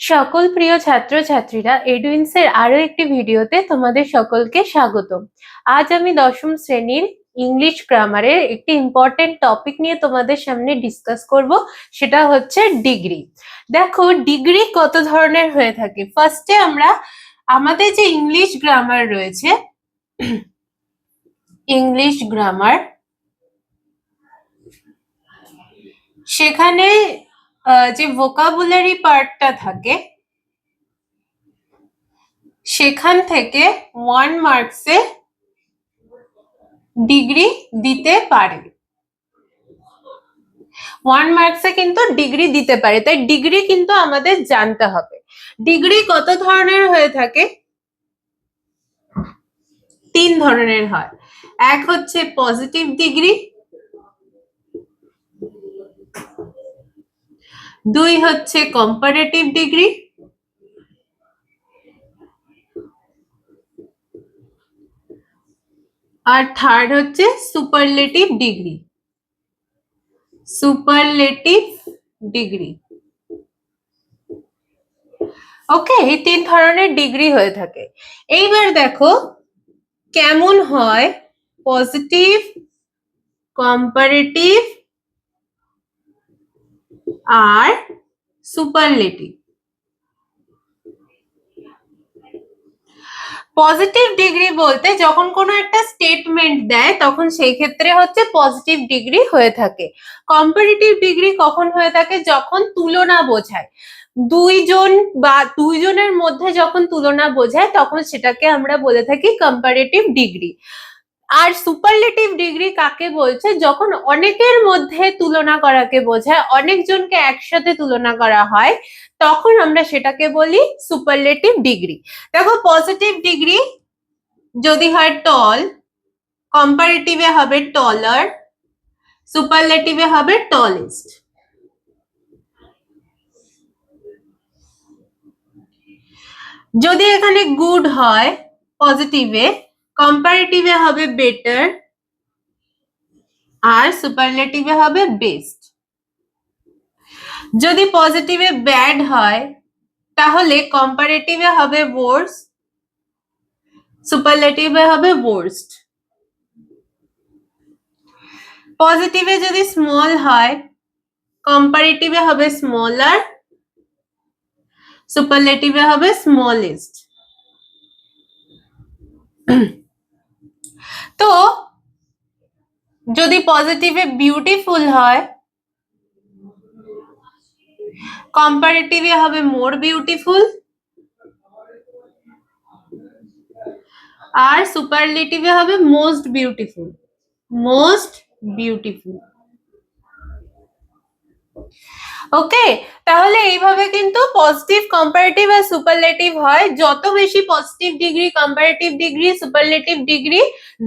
সকল প্রিয় ছাত্রছাত্রীরা এডুইন্সের আরও একটি ভিডিওতে তোমাদের সকলকে স্বাগত আজ আমি দশম শ্রেণির ইংলিশ গ্রামারের একটি ইম্পর্টেন্ট টপিক নিয়ে তোমাদের সামনে ডিসকাস করব, সেটা হচ্ছে ডিগ্রি। দেখো, ডিগ্রি কত ধরনের হয়ে থাকে? ফার্স্টে আমরা আমাদের যে ইংলিশ গ্রামার রয়েছে, ইংলিশ গ্রামার, সেখানে যে ভোকাবুলারি পার্টটা থাকে, সেখান থেকে ওয়ান মার্কসে ডিগ্রি দিতে পারে। ওয়ান মার্কসে কিন্তু ডিগ্রি দিতে পারে, তাই ডিগ্রি কিন্তু আমাদের জানতে হবে। ডিগ্রি কত ধরনের হয়ে থাকে? তিন ধরনের হয়। এক হচ্ছে পজিটিভ ডিগ্রি দুই হচ্ছে কম্পারেটিভ ডিগ্রি আর থার্ড হচ্ছে superlative degree superlative degree okay এই তিন ধরনের ডিগ্রি হয়ে থাকে। এইবার দেখো কেমন হয়? পজিটিভ কম্পারেটিভ আর সুপারলেটিভ পজিটিভ ডিগ্রি বলতে যখন কোনো একটা স্টেটমেন্ট দেয়, তখন সেই ক্ষেত্রে হচ্ছে পজিটিভ ডিগ্রি হয়ে থাকে। কম্পারেটিভ ডিগ্রি কখন হয়ে থাকে? যখন তুলনা বোঝায়। দুইজন বা দুইজনের মধ্যে যখন তুলনা বোঝায়, তখন সেটাকে আমরা বলে থাকি কম্পারেটিভ ডিগ্রি আর সুপারলেটিভ ডিগ্রি কাকে বলছে? যখন অনেকের মধ্যে তুলনা করাকে বোঝায়, অনেকজনকে একসাথে তুলনা করা হয়, তখন আমরা সেটাকে বলি সুপারলেটিভ ডিগ্রি দেখো পজিটিভ ডিগ্রি যদি হয় টল কম্পারেটিভে হবে টলার সুপারলেটিভে হবে টলেস্ট যদি এখানে গুড হয় পজিটিভে কম্পারেটিভে হবে বেটার আর সুপারলেটিভে হবে বেস্ট যদি পজিটিভে ব্যাড হয়, তাহলে কম্পারেটিভে হবে ওয়ার্স সুপারলেটিভে হবে ওয়ার্স্ট পজিটিভে যদি স্মল হয় কম্পারেটিভে হবে স্মলার সুপারলেটিভে হবে স্মলেস্ট যদি পজিটিভে বিউটিফুল হয় কম্পারেটিভে হবে মোর বিউটিফুল আর সুপারলেটিভে হবে most beautiful most beautiful okay তাহলে এইভাবে কিন্তু পজিটিভ কম্পারেটিভ আর সুপারলেটিভ হয়। যত বেশি positive degree comparative degree superlative degree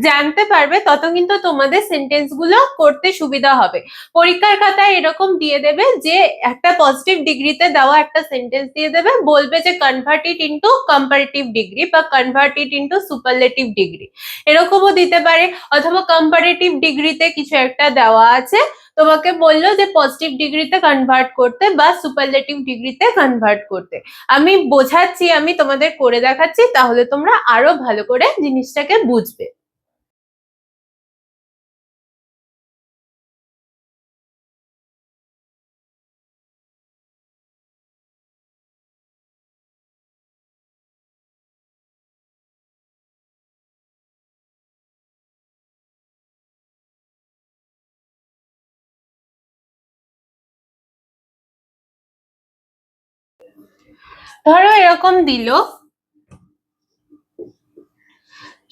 জানতে পারবে, তত কিন্তু তোমাদের সেন্টেন্সগুলো করতে সুবিধা হবে। পরীক্ষার খাতায় এরকম দিয়ে দেবে যে, একটা পজিটিভ ডিগ্রিতে দেওয়া একটা সেন্টেন্স দিয়ে দেবে, বলবে যে convert it into comparative degree বা convert it into superlative degree এরকমও দিতে পারে, অথবা কম্পারেটিভ ডিগ্রিতে কিছু একটা দেওয়া আছে। তোমাকে বলল যে পজিটিভ ডিগ্রিতে কনভার্ট করতে বা সুপারলেটিভ ডিগ্রিতে কনভার্ট করতে। আমি বোঝাচ্ছি, আমি তোমাদের করে দেখাচ্ছি, তাহলে তোমরা আরও ভালো করে জিনিসটাকে বুঝবে। ধরো এরকম দিল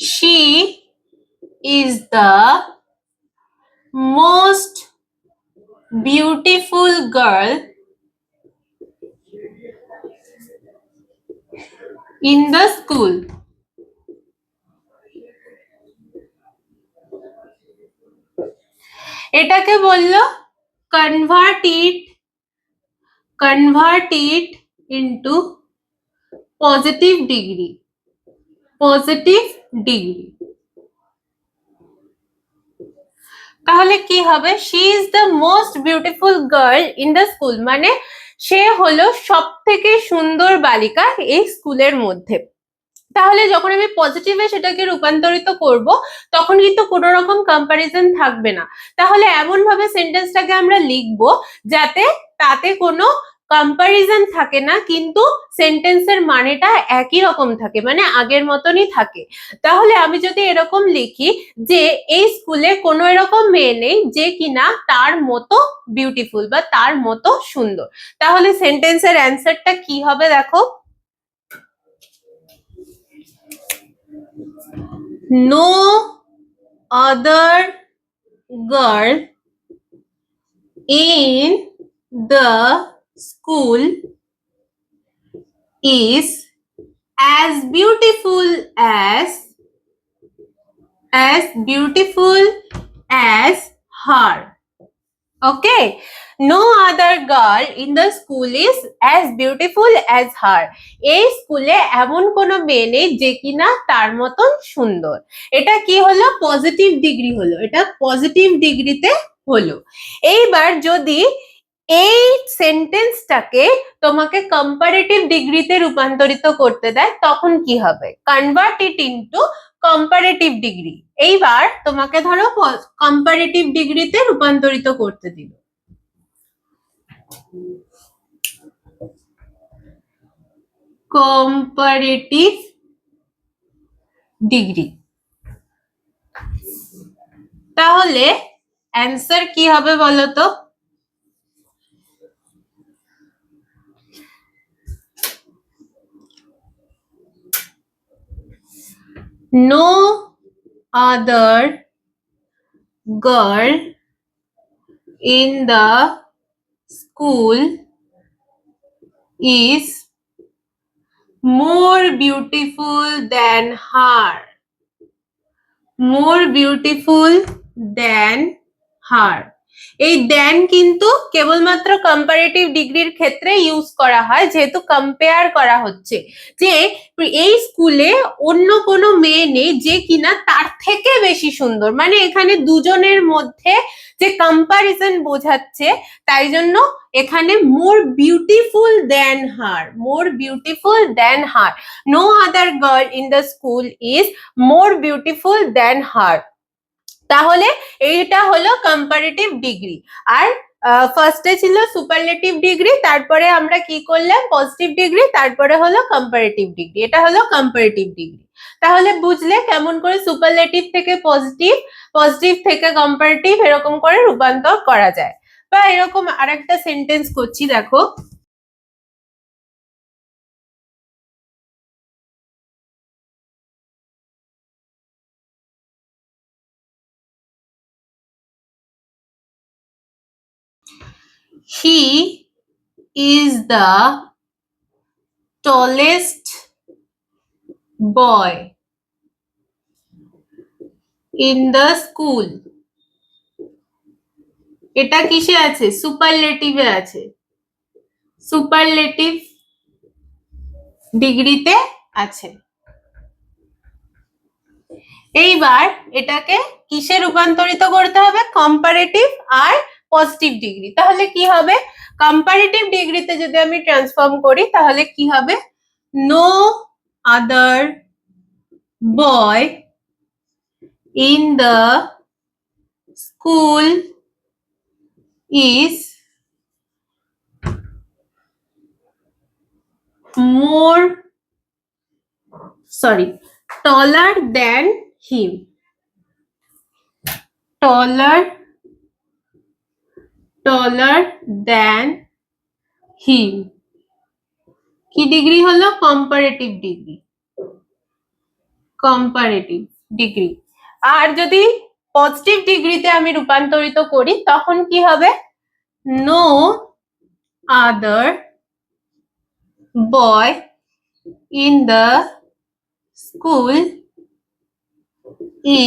she is the most beautiful girl in the school এটাকে বলল convert it convert it into positive degree positive degree তাহলে কি হবে? She is the most beautiful girl in the school মানে সে হলো সব থেকে সুন্দর বালিকা এই স্কুলের মধ্যে। তাহলে যখন আমি পজিটিভে সেটাকে রূপান্তরিত করব, তখন কিন্তু কোনো রকম কম্প্যারিজন থাকবে না। তাহলে এমন ভাবে সেন্টেন্সটাকে আমরা লিখব যাতে তাতে কোনো কম্প্যারিজন থাকে না, কিন্তু সেন্টেন্সের মানেটা একই রকম থাকে মানে আগের মতনই থাকে। তাহলে আমি যদি এরকম লিখি যে এই স্কুলে কোনো এরকম মেয়ে নেই যে কিনা তার মতো বিউটিফুল বা তার মতো সুন্দর। তাহলে সেন্টেন্সের অ্যান্সারটা কি হবে দেখো? No other girl in the school is as beautiful as as beautiful as her okay no other girl in the school is as beautiful as her এই স্কুলে এমন কোনো মেয়ে নেই যে কিনা তার মতন সুন্দর এটা কি হলো পজিটিভ ডিগ্রি হলো এটা পজিটিভ ডিগ্রিতে হলো এইবার যদি এই সেন্টেন্সটাকে তোমাকে কম্পারেটিভ ডিগ্রিতে রূপান্তরিত করতে দেয়, তখন কি হবে? Convert it into comparative degree এইবার তোমাকে ধরো কম্পারেটিভ ডিগ্রিতে রূপান্তরিত করতে দিল। কম্পারেটিভ ডিগ্রি তাহলে অ্যান্সার কি হবে বলো no other girl in the school is more beautiful than her. More beautiful than her. এই দেন কিন্তু কেবলমাত্র কম্পারেটিভ ডিগ্রির ক্ষেত্রে ইউজ করা হয়, যেহেতু কম্পেয়ার করা হচ্ছে যে এই স্কুলে অন্য কোনো মেয়ে নেই যে কিনা তার থেকে বেশি সুন্দর। মানে এখানে দুজনের মধ্যে যে কম্পারিজন বোঝাচ্ছে, তাই জন্য এখানে more beautiful than her more beautiful than her no other girl in the school is more beautiful than her তাহলে এইটা হলো কম্পারেটিভ ডিগ্রি আর ফার্স্টে ছিল সুপারলেটিভ ডিগ্রি তারপরে আমরা কি করলাম? পজিটিভ ডিগ্রি তারপরে হলো কম্পারেটিভ ডিগ্রি এটা হলো কম্পারেটিভ ডিগ্রি তাহলে বুঝলে কেমন করে সুপারলেটিভ থেকে পজিটিভ পজিটিভ থেকে কম্পারেটিভ এরকম করে রূপান্তর করা যায়। বা এরকম আরেকটা সেন্টেন্স করছি, দেখো। He is the tallest boy in the school. এটা কিসে আছে? সুপারলেটিভে আছে। সুপারলেটিভ ডিগ্রিতে আছে। এইবার এটাকে কিসে রূপান্তরিত করতে হবে? কম্পারেটিভ আর পজিটিভ ডিগ্রি তাহলে কি হবে? কম্পারেটিভ ডিগ্রিতে যদি আমি ট্রান্সফর্ম করি, তাহলে কি হবে? No other boy in the school is more sorry taller than him taller taller than him. কি ডিগ্রি হলো? কম্পারেটিভ ডিগ্রি কম্পারেটিভ ডিগ্রি আর যদি পজিটিভ ডিগ্রিতে আমি রূপান্তরিত করি, তখন কি হবে? No other boy in the school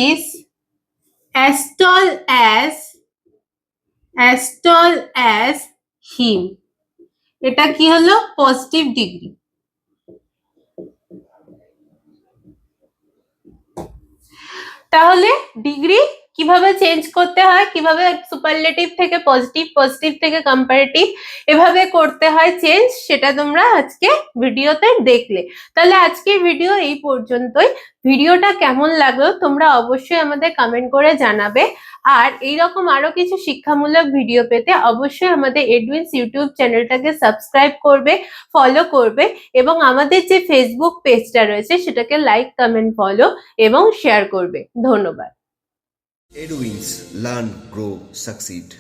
is as tall as as tall as him. এটা কি হলো? পজিটিভ ডিগ্রি তাহলে ডিগ্রি কীভাবে চেঞ্জ করতে হয়, কীভাবে সুপারলেটিভ থেকে পজিটিভ পজিটিভ থেকে কম্পারেটিভ এভাবে করতে হয় চেঞ্জ সেটা তোমরা আজকে ভিডিওতে দেখলে। তাহলে আজকের ভিডিও এই পর্যন্তই। ভিডিওটা কেমন লাগল তোমরা অবশ্যই আমাদের কমেন্ট করে জানাবে। আর এইরকম আরও কিছু শিক্ষামূলক ভিডিও পেতে অবশ্যই আমাদের এডুইন্স ইউটিউব চ্যানেলটাকে সাবস্ক্রাইব করবে ফলো করবে এবং আমাদের যে ফেসবুক পেজটা রয়েছে, সেটাকে লাইক কমেন্ট ফলো এবং শেয়ার করবে। ধন্যবাদ। Edwins Learn, Grow, Succeed.